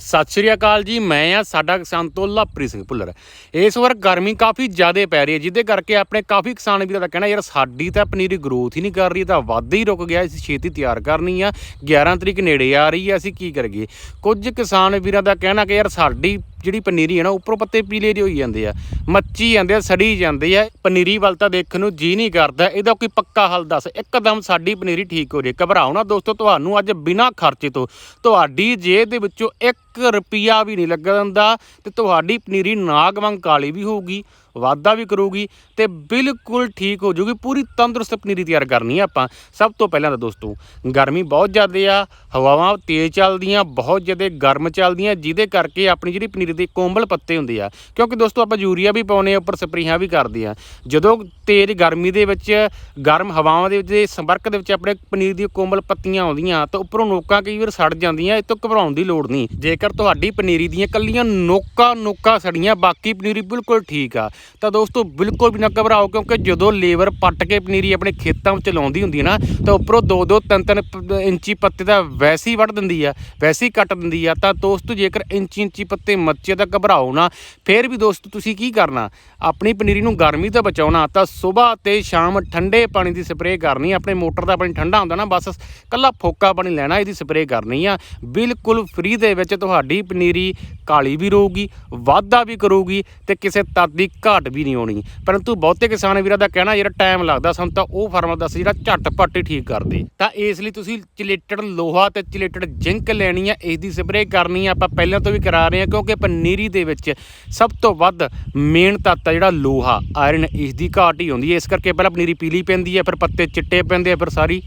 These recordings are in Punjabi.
ਸਤਿ ਸ਼੍ਰੀ ਅਕਾਲ ਜੀ, ਮੈਂ ਆ ਸਾਡਾ ਕਿਸਾਨ ਤੋਂ ਲਾਪ੍ਰੀਤ ਸਿੰਘ ਭੁੱਲਰ। ਇਸ ਵਾਰ ਗਰਮੀ ਕਾਫੀ ਜ਼ਿਆਦਾ ਪੈ ਰਹੀ ਹੈ, ਜਿਹਦੇ ਕਰਕੇ ਆਪਣੇ ਕਾਫੀ ਕਿਸਾਨ ਵੀਰਾਂ ਦਾ ਕਹਿਣਾ ਯਾਰ ਸਾਡੀ ਤਾਂ ਪਨੀਰੀ ਗਰੋਥ ਹੀ ਨਹੀਂ ਕਰ ਰਹੀ ਤਾਂ ਵੱਧ ਹੀ ਰੁਕ ਗਿਆ, ਅਸੀਂ ਛੇਤੀ ਤਿਆਰ ਕਰਨੀ ਆ 11 ਤਰੀਕ ਨੇੜੇ ਆ ਰਹੀ ਹੈ, ਅਸੀਂ ਕੀ ਕਰੀਏ? ਕੁਝ ਕਿਸਾਨ ਵੀਰਾਂ ਦਾ ਕਹਿਣਾ ਕਿ ਯਾਰ ਸਾਡੀ ਜਿਹੜੀ ਪਨੀਰੀ ਹੈ ਨਾ, ਉੱਪਰੋਂ ਪੱਤੇ ਪੀਲੇ ਜਿਹੇ ਹੋਈ ਜਾਂਦੇ ਆ। ਮੱਚੀ ਜਾਂਦੇ ਆ, ਸੜੀ ਜਾਂਦੇ ਆ। ਪਨੀਰੀ ਵੱਲ ਤਾਂ ਦੇਖਣ ਨੂੰ ਜੀ ਨਹੀਂ ਕਰਦਾ। ਇਹਦਾ ਕੋਈ ਪੱਕਾ ਹੱਲ ਦੱਸ। ਇੱਕਦਮ ਸਾਡੀ ਪਨੀਰੀ ਠੀਕ ਹੋ ਜੇ। ਘਬਰਾਓ ਨਾ ਦੋਸਤੋ, ਤੁਹਾਨੂੰ ਅੱਜ ਬਿਨਾਂ ਖਰਚੇ ਤੋਂ ਤੁਹਾਡੀ ਜੇਬ ਦੇ ਵਿੱਚੋਂ 1 ਰੁਪਿਆ ਵੀ ਨਹੀਂ ਲੱਗਣ ਲੱਗਦਾ ਤੇ ਤੁਹਾਡੀ ਪਨੀਰੀ ਨਾਗ ਵਾਂਗ ਕਾਲੀ ਵੀ ਹੋਊਗੀ। ਵਾਧਾ ਵੀ ਕਰੂਗੀ ਤੇ ਬਿਲਕੁਲ ਠੀਕ ਹੋ ਜੂਗੀ। ਪੂਰੀ ਤੰਦਰੁਸਤ ਪਨੀਰੀ ਤਿਆਰ ਕਰਨੀ ਆ ਆਪਾਂ। ਸਭ ਤੋਂ ਪਹਿਲਾਂ ਤਾਂ ਦੋਸਤੋ, ਗਰਮੀ ਬਹੁਤ ਜ਼ਿਆਦਾ ਆ, ਹਵਾਵਾਂ ਤੇਜ਼ ਚੱਲਦੀਆਂ, ਬਹੁਤ ਜ਼ਿਆਦਾ ਗਰਮ ਚੱਲਦੀਆਂ, ਜਿਹਦੇ ਕਰਕੇ ਆਪਣੀ ਜਿਹੜੀ ਪਨੀਰੀ ਦੇ ਕੋਮਲ ਪੱਤੇ ਹੁੰਦੇ ਆ। ਕਿਉਂਕਿ ਦੋਸਤੋ, ਆਪਾਂ ਯੂਰੀਆ ਵੀ ਪਾਉਨੇ ਆ, ਉੱਪਰ ਸਪਰੇਹਾਂ ਵੀ ਕਰਦੇ ਆ। ਜਦੋਂ ਤੇਜ਼ ਗਰਮੀ ਦੇ ਵਿੱਚ, ਗਰਮ ਹਵਾਵਾਂ ਦੇ ਵਿੱਚ, ਸੰਪਰਕ ਦੇ ਵਿੱਚ ਆਪਣੇ ਪਨੀਰ ਦੀਆਂ ਕੋਮਲ ਪੱਤੀਆਂ ਆਉਂਦੀਆਂ, ਤਾਂ ਉੱਪਰੋਂ ਨੋਕਾਂ ਕਈ ਵਾਰ ਸੜ ਜਾਂਦੀਆਂ, ਇਹ ਤੋਂ ਘਬਰਾਉਣ ਦੀ ਲੋੜ ਨਹੀਂ। ਜੇਕਰ ਤੁਹਾਡੀ ਪਨੀਰੀ ਦੀਆਂ ਕੱਲੀਆਂ ਨੋਕਾਂ ਨੋਕਾਂ ਸੜੀਆਂ, ਬਾਕੀ ਪਨੀਰੀ ਬਿਲਕੁਲ ਠੀਕ ਆ। ਤਾਂ ਦੋਸਤੋ ਬਿਲਕੁਲ ਵੀ ਨਾ ਘਬਰਾਓ, ਕਿਉਂਕਿ ਜਦੋਂ ਲੇਬਰ ਪੱਟ ਕੇ ਪਨੀਰੀ ਆਪਣੇ ਖੇਤਾਂ ਵਿੱਚ ਲਾਉਂਦੀ ਹੁੰਦੀ ਹੈ ਨਾ, ਤਾਂ ਉੱਪਰੋਂ 2-2 3-3 ਇੰਚੀ ਪੱਤੇ ਦਾ ਵੈਸੀ ਵੱਢ ਦਿੰਦੀ ਆ, ਵੈਸੀ ਕੱਟ ਦਿੰਦੀ ਆ, ਤਾਂ ਦੋਸਤੋ ਜੇਕਰ ਇੰਚੀ ਇੰਚੀ ਪੱਤੇ ਮੱਚੇ ਤਾਂ ਘਬਰਾਓ ਨਾ। ਫਿਰ ਵੀ ਦੋਸਤੋ ਤੁਸੀਂ ਕੀ ਕਰਨਾ, ਆਪਣੀ ਪਨੀਰੀ ਨੂੰ ਗਰਮੀ ਤੋਂ ਬਚਾਉਣਾ, ਤਾਂ ਸਵੇਰ ਤੇ ਸ਼ਾਮ ਠੰਡੇ ਪਾਣੀ ਦੀ ਸਪਰੇਅ ਕਰਨੀ, ਆਪਣੇ ਮੋਟਰ ਦਾ ਪਾਣੀ ਠੰਡਾ ਹੁੰਦਾ ਨਾ, ਬਸ ਕੱਲਾ ਫੋਕਾ ਪਾਣੀ ਲੈਣਾ, ਇਹਦੀ ਸਪਰੇਅ ਕਰਨੀ ਆ। ਬਿਲਕੁਲ ਫ੍ਰੀ ਦੇ ਵਿੱਚ ਤੁਹਾਡੀ ਪਨੀਰੀ ਕਾਲੀ ਵੀ ਰਹੂਗੀ, ਵਾਧਾ ਵੀ ਕਰੂਗੀ ਤੇ ਕਿਸੇ ਤੱਤ ਦੀ ਘਾਟ ਵੀ ਨਹੀਂ ਆਉਣੀ। ਪਰੰਤੂ ਬਹੁਤੇ ਕਿਸਾਨ ਵੀਰਾਂ ਦਾ ਕਹਿਣਾ, ਜਿਹੜਾ ਟਾਈਮ ਲੱਗਦਾ ਸਾਨੂੰ ਤਾਂ ਉਹ ਫਾਰਮਰ ਦੱਸ ਜਿਹੜਾ ਝਟਪਟ ਹੀ ਠੀਕ ਕਰਦੇ। ਤਾਂ ਇਸ ਲਈ ਤੁਸੀਂ ਚਿਲੇਟਡ ਲੋਹਾ ਤੇ ਚਿਲੇਟਡ ਜ਼ਿੰਕ ਲੈਣੀ ਆ, ਇਸ ਦੀ ਸਪਰੇਅ ਕਰਨੀ ਆ। ਆਪਾਂ ਪਹਿਲਾਂ ਤੋਂ ਵੀ ਕਰਾ ਰਹੇ ਹਾਂ ਕਿਉਂਕਿ ਪਨੀਰੀ ਦੇ ਵਿੱਚ ਸਭ ਤੋਂ ਵੱਧ ਮੇਨ ਤੱਤ ਆ ਜਿਹੜਾ ਲੋਹਾ ਆਇਰਨ ਇਸ ਦੀ ਘਾਟ ਹੀ ਹੁੰਦੀ ਹੈ ਇਸ ਕਰਕੇ ਪਹਿਲਾਂ ਪਨੀਰੀ ਪੀਲੀ ਪੈਂਦੀ ਹੈ ਫਿਰ ਪੱਤੇ ਚਿੱਟੇ ਪੈਂਦੇ ਆ, ਫਿਰ ਸਾਰੀ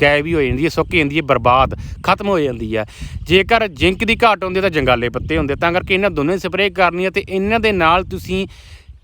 ਗਾਇਬ ਹੀ ਹੋ ਜਾਂਦੀ ਹੈ ਸੁੱਕ ਜਾਂਦੀ ਹੈ ਬਰਬਾਦ, ਖਤਮ ਹੋ ਜਾਂਦੀ ਹੈ ਜੇਕਰ ਜ਼ਿੰਕ ਦੀ ਘਾਟ ਹੁੰਦੀ ਹੈ ਤਾਂ ਜੰਗਾਲੇ ਪੱਤੇ ਹੁੰਦੇ ਤਾਂ ਕਰਕੇ ਇਹਨਾਂ ਦੋਨੇ ਸਪਰੇਅ ਕਰਨੀ ਹੈ ਤੇ ਇਹਨਾਂ ਦੇ ਨਾਲ ਤੁਸੀਂ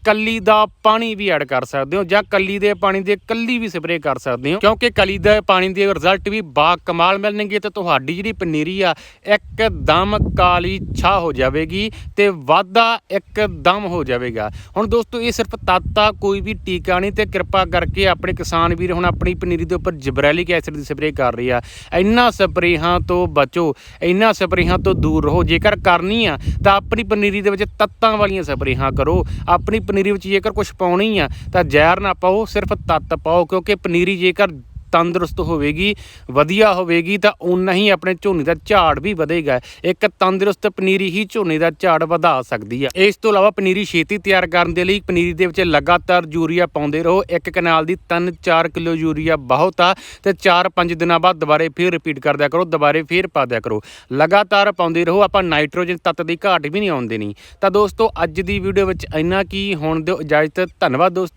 ਕੱਲੀ ਦਾ ਪਾਣੀ ਵੀ ਐਡ ਕਰ ਸਕਦੇ ਹੋ ਜਾਂ ਕੱਲੀ ਦੇ ਪਾਣੀ ਦੇ ਕੱਲੀ ਵੀ ਸਪਰੇਅ ਕਰ ਸਕਦੇ ਹੋ, ਕਿਉਂਕਿ ਕੱਲੀ ਦੇ ਪਾਣੀ ਦੇ ਰਿਜ਼ਲਟ ਵੀ ਬਾ ਕਮਾਲ ਮਿਲਣਗੇ ਤੇ ਤੁਹਾਡੀ ਜਿਹੜੀ ਪਨੀਰੀ ਆ, ਇੱਕਦਮ ਕਾਲੀ ਛਾ ਹੋ ਜਾਵੇਗੀ ਤੇ ਵਾਧਾ ਇੱਕਦਮ ਹੋ ਜਾਵੇਗਾ। ਹੁਣ ਦੋਸਤੋ, ਇਹ ਸਿਰਫ ਤਾਤਾ ਕੋਈ ਵੀ ਟੀਕਾ ਨਹੀਂ ਤੇ ਕਿਰਪਾ ਕਰਕੇ ਆਪਣੇ ਕਿਸਾਨ ਵੀਰ ਹੁਣ ਆਪਣੀ ਪਨੀਰੀ ਦੇ ਉੱਪਰ ਜਿਬਰੈਲਿਕ ਐਸਿਡ ਦੀ ਸਪਰੇਅ ਕਰ ਰਹੀ ਆ। ਇਹਨਾਂ ਸਪਰੇਹਾਂ ਤੋਂ ਬਚੋ, ਇਹਨਾਂ ਸਪਰੇਹਾਂ ਤੋਂ ਦੂਰ ਰਹੋ। ਜੇਕਰ ਕਰਨੀ ਆ ਤਾਂ ਆਪਣੀ ਪਨੀਰੀ ਦੇ ਵਿੱਚ ਤੱਤਾਂ ਵਾਲੀਆਂ ਸਪਰੇਹਾਂ ਕਰੋ, ਆਪਣੀ ਪਨੀਰੀ ਵਿੱਚ ਜੇਕਰ ਕੁਝ ਪਾਉਣੀ ਆ, ਤਾਂ ਜ਼ਹਿਰ ਨਾ ਪਾਓ, ਸਿਰਫ ਤੱਤ ਪਾਓ, ਕਿਉਂਕਿ ਪਨੀਰੀ ਜੇਕਰ ਤੰਦਰੁਸਤ ਹੋਵੇਗੀ, ਵਧੀਆ ਹੋਵੇਗੀ, ਤਾਂ ਉਨਾ ਹੀ ਆਪਣੇ ਝੋਨੇ ਦਾ ਝਾੜ ਵੀ ਵਧੇਗਾ। ਇੱਕ ਤੰਦਰੁਸਤ ਪਨੀਰੀ ਹੀ ਝੋਨੇ ਦਾ ਝਾੜ ਵਧਾ ਸਕਦੀ ਆ। ਇਸ ਤੋਂ ਇਲਾਵਾ ਪਨੀਰੀ ਛੇਤੀ ਤਿਆਰ ਕਰਨ ਦੇ ਲਈ ਪਨੀਰੀ ਦੇ ਵਿੱਚ ਲਗਾਤਾਰ ਯੂਰੀਆ ਪਾਉਂਦੇ ਰਹੋ। ਇੱਕ ਕਨਾਲ ਦੀ 3-4 ਕਿਲੋ ਯੂਰੀਆ ਬਹੁਤ ਆ ਤੇ 4-5 ਦਿਨਾਂ ਬਾਅਦ ਦੁਬਾਰੇ ਫਿਰ ਰਿਪੀਟ ਕਰਦਿਆ ਕਰੋ, ਦੁਬਾਰੇ ਫਿਰ ਪਾ ਦਿਆ ਕਰੋ। ਲਗਾਤਾਰ ਪਾਉਂਦੇ ਰਹੋ। ਆਪਾਂ ਨਾਈਟ੍ਰੋਜਨ ਤੱਤ ਦੀ ਘਾਟ ਵੀ ਨਹੀਂ ਆਉਣ ਦੇਣੀ ਤਾਂ ਦੋਸਤੋ, ਅੱਜ ਦੀ ਵੀਡੀਓ ਵਿੱਚ ਇੰਨਾ ਕੀ। ਹੁਣ ਦਿਓ ਇਜਾਜ਼ਤ। ਧੰਨਵਾਦ ਦੋਸਤੋ।